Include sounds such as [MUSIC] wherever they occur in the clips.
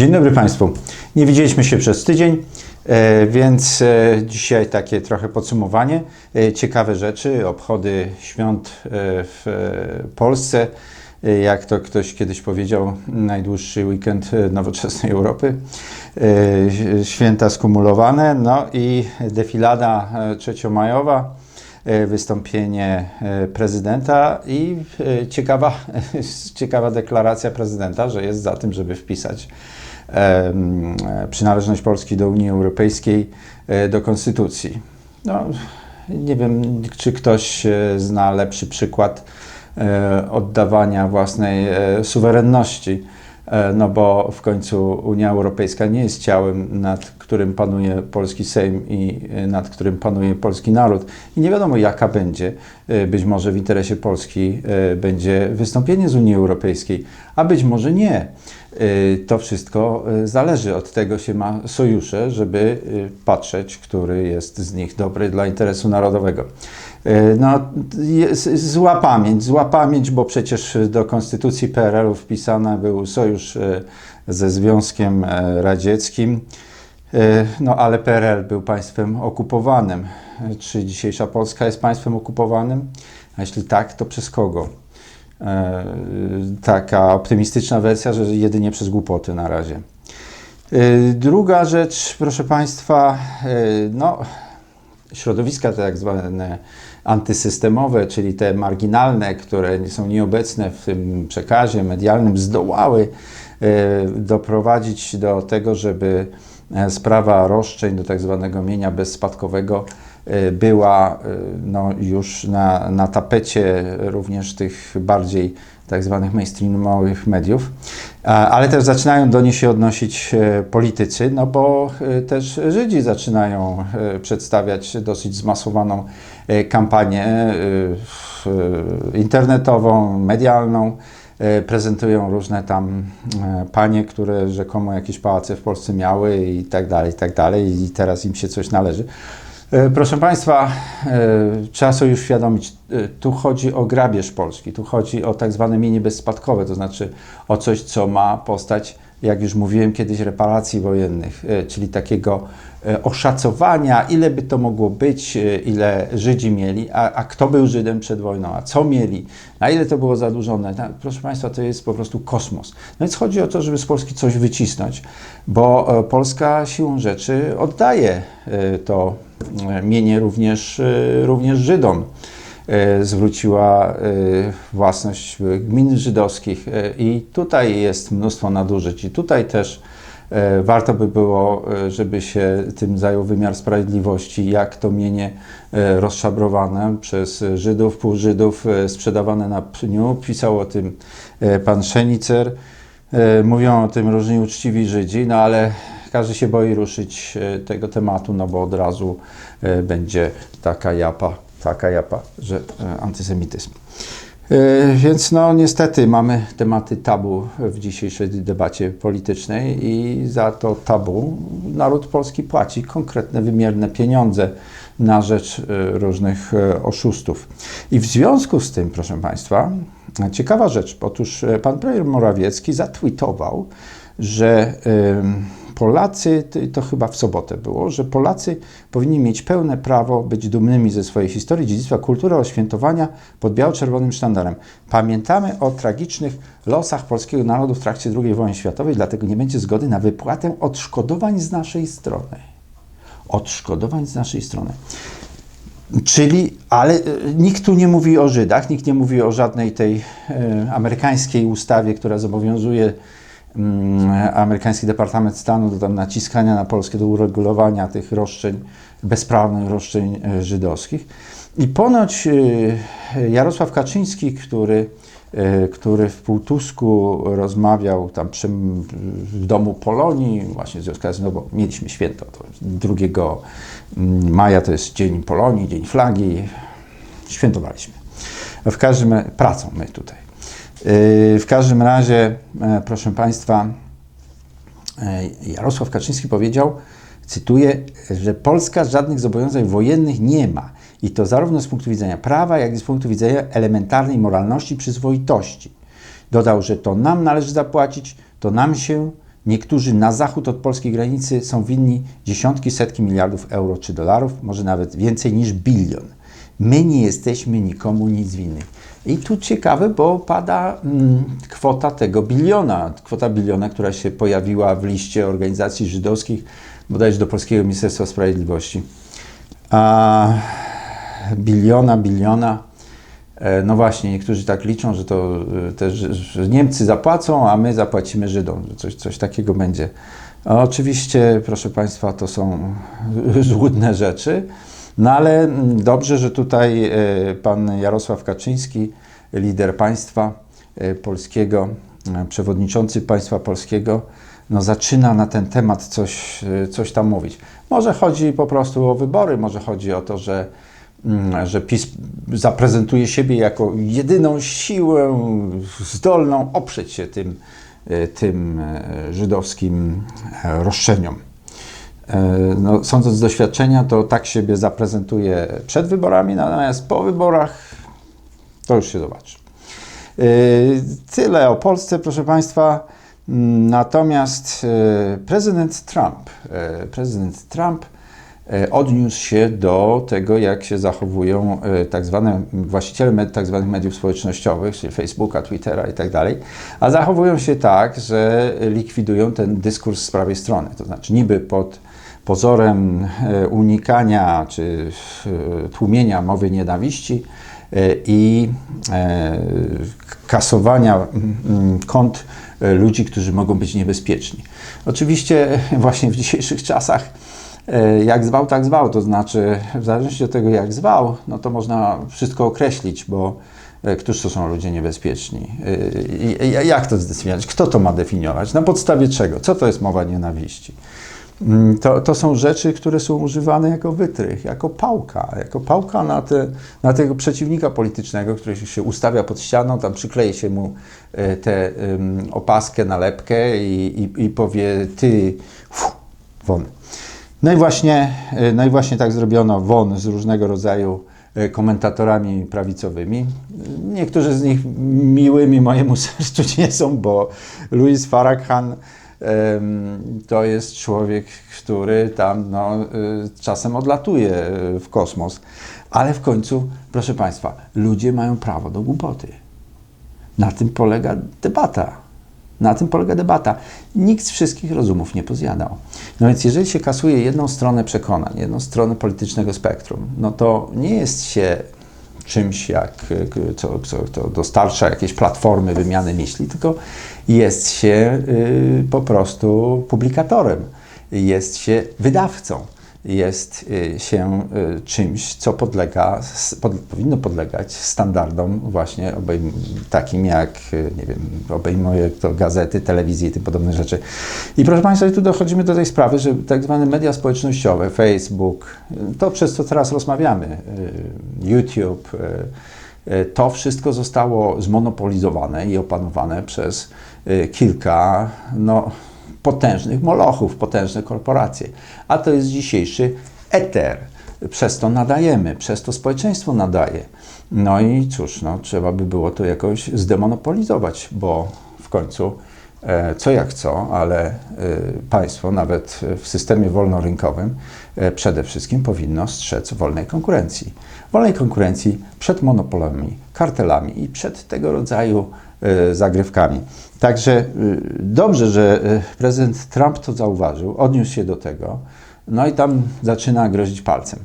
Dzień dobry Państwu. Nie widzieliśmy się przez tydzień, e, więc e, dzisiaj takie trochę podsumowanie. E, Ciekawe rzeczy, obchody świąt w Polsce. Jak to ktoś kiedyś powiedział, najdłuższy weekend nowoczesnej Europy. Święta skumulowane, no i defilada trzeciomajowa wystąpienie prezydenta i ciekawa, [LAUGHS] ciekawa deklaracja prezydenta, że jest za tym, żeby wpisać przynależność Polski do Unii Europejskiej e, do konstytucji. No, nie wiem, czy ktoś e, zna lepszy przykład e, oddawania własnej suwerenności. No bo w końcu Unia Europejska nie jest ciałem, nad którym panuje polski Sejm i e, nad którym panuje polski naród. I nie wiadomo, jaka będzie, e, być może w interesie Polski e, będzie wystąpienie z Unii Europejskiej, a być może nie. To wszystko zależy od tego się ma sojusze, żeby patrzeć, który jest z nich dobry dla interesu narodowego. No, zła pamięć, zła pamięć, bo przecież do konstytucji PRL-u wpisany był sojusz ze Związkiem Radzieckim, no ale PRL był państwem okupowanym. E, Czy dzisiejsza Polska jest państwem okupowanym? A jeśli tak, to przez kogo? E, Taka optymistyczna wersja, że jedynie przez głupoty na razie. E, Druga rzecz, proszę Państwa, e, no, środowiska tak zwane antysystemowe, czyli te marginalne, które są nieobecne w tym przekazie medialnym, zdołały e, doprowadzić do tego, żeby e, sprawa roszczeń do tak zwanego mienia bezspadkowego e, była e, no, już na, na tapecie również tych bardziej tak zwanych mainstreamowych mediów, ale też zaczynają do niej się odnosić e, politycy, no bo e, też Żydzi zaczynają e, przedstawiać dosyć zmasowaną e, kampanię e, e, internetową, medialną. E, Prezentują różne tam e, panie, które rzekomo jakieś pałace w Polsce miały i tak dalej, i tak dalej, i teraz im się coś należy. E, Proszę Państwa, trzeba sobie już tu chodzi o grabież Polski, tu chodzi o tak zwane mienie bezspadkowe, to znaczy o coś, co ma postać, jak już mówiłem kiedyś, reparacji wojennych, e, czyli takiego e, oszacowania, ile by to mogło być, e, ile Żydzi mieli, a, a kto był Żydem przed wojną, a co mieli, na ile to było zadłużone. Proszę Państwa, to jest po prostu kosmos. No więc chodzi o to, żeby z Polski coś wycisnąć, bo Polska siłą rzeczy oddaje to mienie również, również Żydom. E, Zwróciła e, własność gmin żydowskich e, i tutaj jest mnóstwo nadużyć. I tutaj też warto by było, żeby się tym zajął wymiar sprawiedliwości, jak to mienie rozszabrowane przez Żydów, półżydów, sprzedawane na pniu. Pisał o tym pan Szenicer. Mówią o tym różni uczciwi Żydzi, no ale każdy się boi ruszyć tego tematu, no bo od razu będzie taka japa, taka japa, że e, antysemityzm. E, Więc no niestety mamy tematy tabu w dzisiejszej debacie politycznej i za to tabu naród polski płaci konkretne, wymierne pieniądze na rzecz e, różnych oszustów. I w związku z tym, proszę Państwa, ciekawa rzecz. Otóż pan premier Morawiecki zatweetował, że em, Polacy, to- chyba w sobotę było, że Polacy powinni mieć pełne prawo być dumnymi ze swojej historii, dziedzictwa, kultury, oświętowania pod biało-czerwonym sztandarem. Pamiętamy o tragicznych losach polskiego narodu w trakcie II wojny światowej, dlatego nie będzie zgody na wypłatę odszkodowań z naszej strony. Odszkodowań z naszej strony. Czyli, ale e, nikt tu nie mówi o Żydach, nikt nie mówi o żadnej tej e, amerykańskiej ustawie, która zobowiązuje amerykański Departament Stanu do tam naciskania na Polskę, do uregulowania tych roszczeń, bezprawnych roszczeń e, żydowskich. I ponoć e, Jarosław Kaczyński, który, e, który w Półtusku rozmawiał tam przy, w domu Polonii, właśnie w związku z no bo mieliśmy święto, to 2 mm, maja to jest Dzień Polonii, Dzień Flagi, świętowaliśmy. W każdym, pracą my tutaj. Yy, W każdym razie, e, proszę Państwa, e, Jarosław Kaczyński powiedział, cytuję, że Polska żadnych zobowiązań wojennych nie ma. I to zarówno z punktu widzenia prawa, jak i z punktu widzenia elementarnej moralności, przyzwoitości. Dodał, że to nam należy zapłacić, to nam się Niektórzy na zachód od polskiej granicy są winni dziesiątki, setki miliardów euro czy dolarów, może nawet więcej niż bilion. My nie jesteśmy nikomu nic winni. I tu ciekawe, bo pada mm, kwota tego biliona, kwota biliona, która się pojawiła w liście organizacji żydowskich, bodajże do Polskiego Ministerstwa Sprawiedliwości. A biliona, biliona. E, no właśnie, niektórzy tak liczą, że to e, też Niemcy zapłacą, a my zapłacimy Żydom, że coś, coś takiego będzie. A oczywiście, proszę Państwa, to są [LAUGHS] złudne rzeczy, no ale dobrze, że tutaj e, pan Jarosław Kaczyński, lider państwa polskiego, przewodniczący państwa polskiego, no zaczyna na ten temat coś, coś tam mówić. Może chodzi po prostu o wybory, może chodzi o to, że Mm, że PiS zaprezentuje siebie jako jedyną siłę zdolną oprzeć się tym, e, tym e, żydowskim e, roszczeniom. No, sądząc z doświadczenia, to tak siebie zaprezentuje przed wyborami, natomiast po wyborach to już się zobaczy. Tyle o Polsce, proszę Państwa. Natomiast prezydent Trump, prezydent Trump E, odniósł się do tego, jak się zachowują e, tak zwane właściciele tak zwanych mediów społecznościowych, czyli Facebooka, Twittera i tak dalej, a zachowują się tak, że likwidują ten dyskurs z prawej strony. To znaczy niby pod pozorem e, unikania czy tłumienia mowy nienawiści i kasowania kont ludzi, którzy mogą być niebezpieczni. Oczywiście [LAUGHS] właśnie w dzisiejszych czasach E, jak zwał, tak zwał. To znaczy, w zależności od tego, jak zwał, no to można wszystko określić, bo e, któż to są ludzie niebezpieczni? E, jak to zdefiniować? Kto to ma definiować? Na podstawie czego? Co to jest mowa nienawiści? Mm, to, to są rzeczy, które są używane jako wytrych, jako pałka, jako pałka na, te, na tego przeciwnika politycznego, który się ustawia pod ścianą, tam przykleje się mu tę um, opaskę, nalepkę i, i, i powie, ty, won. No i właśnie, e, no i właśnie tak zrobiono WON z różnego rodzaju e, komentatorami prawicowymi. Niektórzy z nich miłymi mojemu [LAUGHS] sercu nie są, bo Louis Farrakhan to jest człowiek, który tam no, e, czasem odlatuje w kosmos. Ale w końcu, proszę Państwa, ludzie mają prawo do głupoty. Na tym polega debata. Na tym polega debata. Nikt z wszystkich rozumów nie pozjadał. No więc jeżeli się kasuje jedną stronę przekonań, jedną stronę politycznego spektrum, no to nie jest się czymś jak, co, co, co dostarcza jakieś platformy wymiany myśli, tylko jest się y, po prostu publikatorem, jest się wydawcą jest y, się y, czymś, co podlega, pod, powinno podlegać standardom właśnie obejm, takim jak, y, nie wiem, obejmuje to gazety, telewizje i tym podobne rzeczy. I proszę Państwa, tu dochodzimy do tej sprawy, że tak zwane media społecznościowe, Facebook, to przez co teraz rozmawiamy, YouTube, to wszystko zostało zmonopolizowane i opanowane przez kilka, no potężnych molochów, potężne korporacje. A to jest dzisiejszy eter. Przez to nadajemy, przez to społeczeństwo nadaje. No i cóż, no, trzeba by było to jakoś zdemonopolizować, bo w końcu co jak co, ale e, państwo nawet w systemie wolnorynkowym e, przede wszystkim powinno strzec wolnej konkurencji. Wolnej konkurencji przed monopolami, kartelami i przed tego rodzaju zagrywkami. Także dobrze, że prezydent Trump to zauważył, odniósł się do tego, no i tam zaczyna grozić palcem.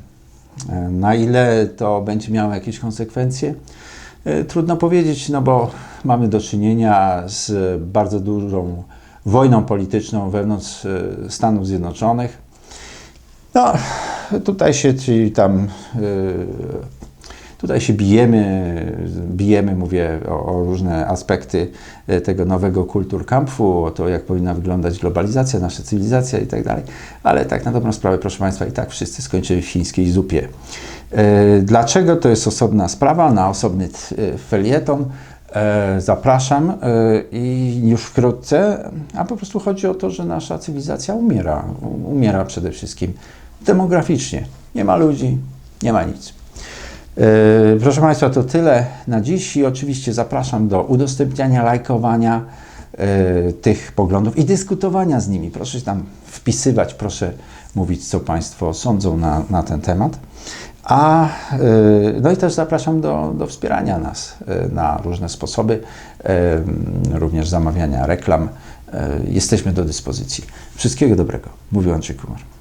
E, na ile to będzie miało jakieś konsekwencje? E, trudno powiedzieć, no bo mamy do czynienia z bardzo dużą wojną polityczną wewnątrz e, Stanów Zjednoczonych. No, tutaj się ci tam Tutaj się bijemy, bijemy, mówię o, o różne aspekty e, tego nowego kulturkampfu, o to, jak powinna wyglądać globalizacja, nasza cywilizacja i tak dalej, ale tak na dobrą sprawę, proszę Państwa, i tak wszyscy skończyli w chińskiej zupie. E, dlaczego? To jest osobna sprawa, na osobny e, felieton. Zapraszam i już wkrótce, a po prostu chodzi o to, że nasza cywilizacja umiera. Umiera przede wszystkim demograficznie. Nie ma ludzi, nie ma nic. Yy, proszę Państwa, to tyle na dziś i oczywiście zapraszam do udostępniania, lajkowania, e, tych poglądów i dyskutowania z nimi. Proszę tam wpisywać, proszę mówić, co Państwo sądzą na, na ten temat. A e, no i też zapraszam do, do wspierania nas e, na różne sposoby, e, również zamawiania reklam. E, Jesteśmy do dyspozycji. Wszystkiego dobrego. Mówił Andrzej Kumar.